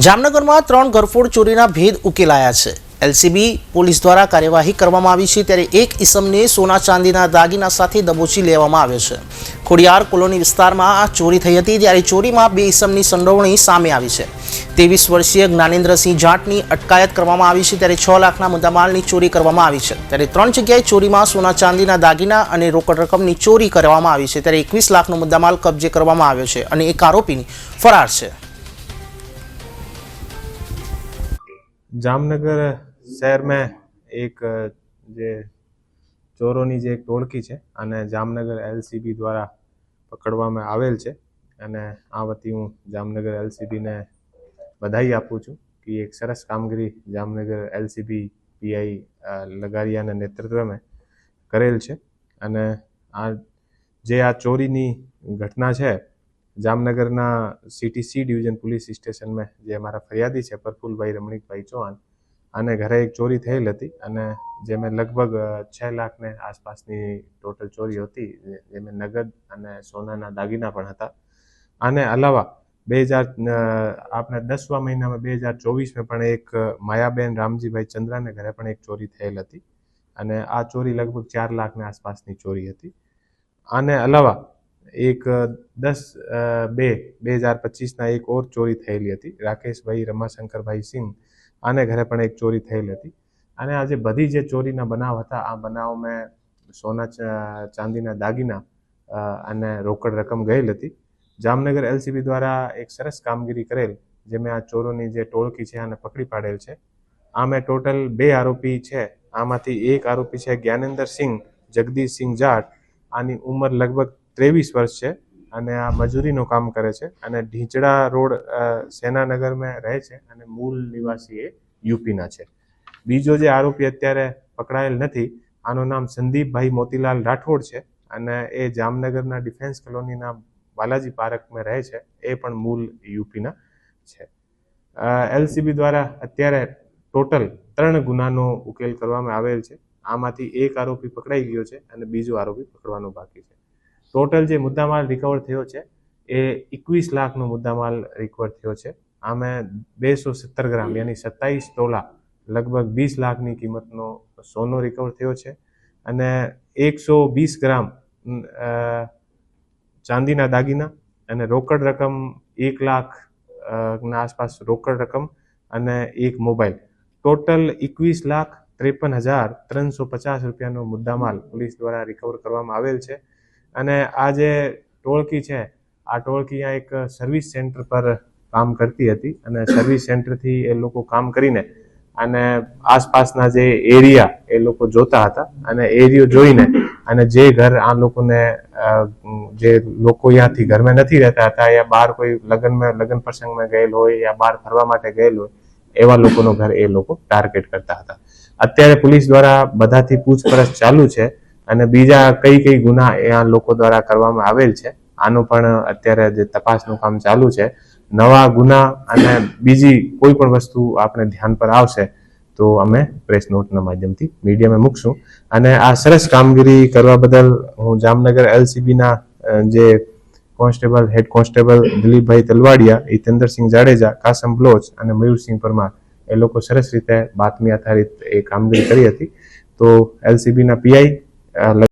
જામનગરમાં ત્રણ ઘરફોડ ચોરીના ભેદ ઉકેલાયા છે. એલસીબી પોલીસ દ્વારા કાર્યવાહી કરવામાં આવી છે ત્યારે એક ઈસમને સોના ચાંદીના દાગીના સાથે દબોચી લેવામાં આવ્યો છે. ખોડિયાર કોલોની વિસ્તારમાં આ ચોરી થઈ હતી ત્યારે ચોરીમાં બે ઈસમની સંડોવણી સામે આવી છે. ત્રેવીસ વર્ષીય જ્ઞાનેન્દ્રસિંહ જાટની અટકાયત કરવામાં આવી છે ત્યારે છ લાખના મુદ્દામાલની ચોરી કરવામાં આવી છે. ત્યારે ત્રણ જગ્યાએ ચોરીમાં સોના ચાંદીના દાગીના અને રોકડ રકમની ચોરી કરવામાં આવી છે. ત્યારે એકવીસ લાખનો મુદ્દામાલ કબજે કરવામાં આવ્યો છે અને એક આરોપીની ફરાર છે. જામનગર શહેરમાં એક જે ચોરોની જે એક ટોળકી છે અને જામનગર એલસીબી દ્વારા પકડવામાં આવેલ છે. અને આ વતી હું જામનગર એલસીબીને બધાઈ આપું છું કે એક સરસ કામગીરી જામનગર એલસીબી પીઆઈ લગારિયાના નેતૃત્વમાં કરેલ છે. અને આ, જે આ ચોરીની ઘટના છે જામનગરના સિટી સી ડિવિઝન પોલીસ સ્ટેશનમાં જે અમારા ફરિયાદી છે, પ્રફુલભાઈ રમણીકભાઈ ચૌહાણ અને ઘરે એક ચોરી થયેલ હતી અને જેમાં લગભગ છ લાખને આસપાસની ટોટલ ચોરી હતી જેમાં નગદ અને સોનાના દાગીના પણ હતા. આને અલાવા બે હજાર આપણે દસમા મહિનામાં બે હજાર ચોવીસમાં પણ એક માયાબેન રામજીભાઈ ચંદ્રાને ઘરે પણ એક ચોરી થયેલ હતી અને આ ચોરી લગભગ ચાર લાખની આસપાસની ચોરી હતી. આને અલાવા એક દસ બે બે હજાર પચીસના એક ઓર ચોરી થયેલી હતી. રાકેશભાઈ રમાશંકરભાઈ સિંહ આને ઘરે પણ એક ચોરી થયેલી હતી. અને આ જે બધી જે ચોરીના બનાવ હતા, આ બનાવ મેં સોના ચાંદીના દાગીના અને રોકડ રકમ ગયેલ હતી. જામનગર એલસીબી દ્વારા એક સરસ કામગીરી કરેલ જેમાં આ ચોરોની જે ટોળકી છે આને પકડી પાડેલ છે. આ મેં ટોટલ બે આરોપી છે. આમાંથી એક આરોપી છે જ્ઞાનેન્દ્ર સિંહ જગદીશસિંહ જાટ. આની ઉંમર લગભગ ત્રેવીસ વર્ષ છે અને આ મજૂરીનું કામ કરે છે અને ઢીંચડા રોડ સેનાનગરમાં રહે છે અને મૂળ નિવાસી એ યુપીના છે. બીજો જે આરોપી અત્યારે પકડાયેલ નથી, આનું નામ સંદીપભાઈ મોતીલાલ રાઠોડ છે અને એ જામનગરના ડિફેન્સ કોલોનીના બાલાજી પાર્કમાં રહે છે, એ પણ મૂળ યુપીના છે. એલસીબી દ્વારા અત્યારે ટોટલ ત્રણ ગુનાનો ઉકેલ કરવામાં આવેલ છે. આમાંથી એક આરોપી પકડાઈ ગયો છે અને બીજો આરોપી પકડવાનો બાકી છે. ટોટલ જે મુદ્દામાલ રિકવર થયો છે, એ એકવીસ લાખનો મુદ્દામાલ રિકવર થયો છે. આમે બેસો સત્તર ગ્રામ, યાની સત્તાવીસ તોલા, લગભગ વીસ લાખની કિંમતનો સોનો રિકવર થયો છે. અને એકસો વીસ ગ્રામ ચાંદીના દાગીના અને રોકડ રકમ એક લાખ ના આસપાસ રોકડ રકમ અને એક મોબાઈલ. ટોટલ એકવીસ લાખ ત્રેપન હજાર ત્રણસો પચાસ રૂપિયાનો મુદ્દામાલ પોલીસ દ્વારા રિકવર કરવામાં આવેલ છે. અને આ જે ટોળકી છે, આ ટોળકી આ એક સર્વિસ સેન્ટર પર કામ કરતી હતી અને સર્વિસ સેન્ટરથી એ લોકો કામ કરીને અને આસપાસના જે એરિયા એ લોકો જોતા હતા અને એરિયો જોઈને અને જે ઘર આ લોકોને જે લોકો અહીંયાથી ઘરમાં નથી રહેતા હતા યા બહાર કોઈ લગ્નમાં, લગ્ન પ્રસંગમાં ગયેલ હોય યા બહાર ફરવા માટે ગયેલ હોય, એવા લોકોનો ઘર એ લોકો ટાર્ગેટ કરતા હતા. અત્યારે પોલીસ દ્વારા બધાથી પૂછપરછ ચાલુ છે અને બીજા કઈ કઈ ગુના એ આ લોકો દ્વારા કરવામાં આવેલ છે, આનું પણ અત્યારે જે તપાસનું કામ ચાલુ છે. નવા ગુના અને બીજી કોઈ પણ વસ્તુ આપણે ધ્યાન પર આવશે તો અમે પ્રેસ નોટના માધ્યમથી મીડિયામાં મૂકશું. અને આ સરસ કામગીરી કરવા બદલ હું જામનગર એલસીબીના જે constable, head constable Dilipbhai Talvadiya, Hitendrasinh Jadeja, Kasam Baloch અને મયુરસિંહ પરમાર, એ લોકો સરસ રીતે બાતમી આધારિત એ કામગીરી કરી હતી. તો એલસીબીના પીઆઈ uh,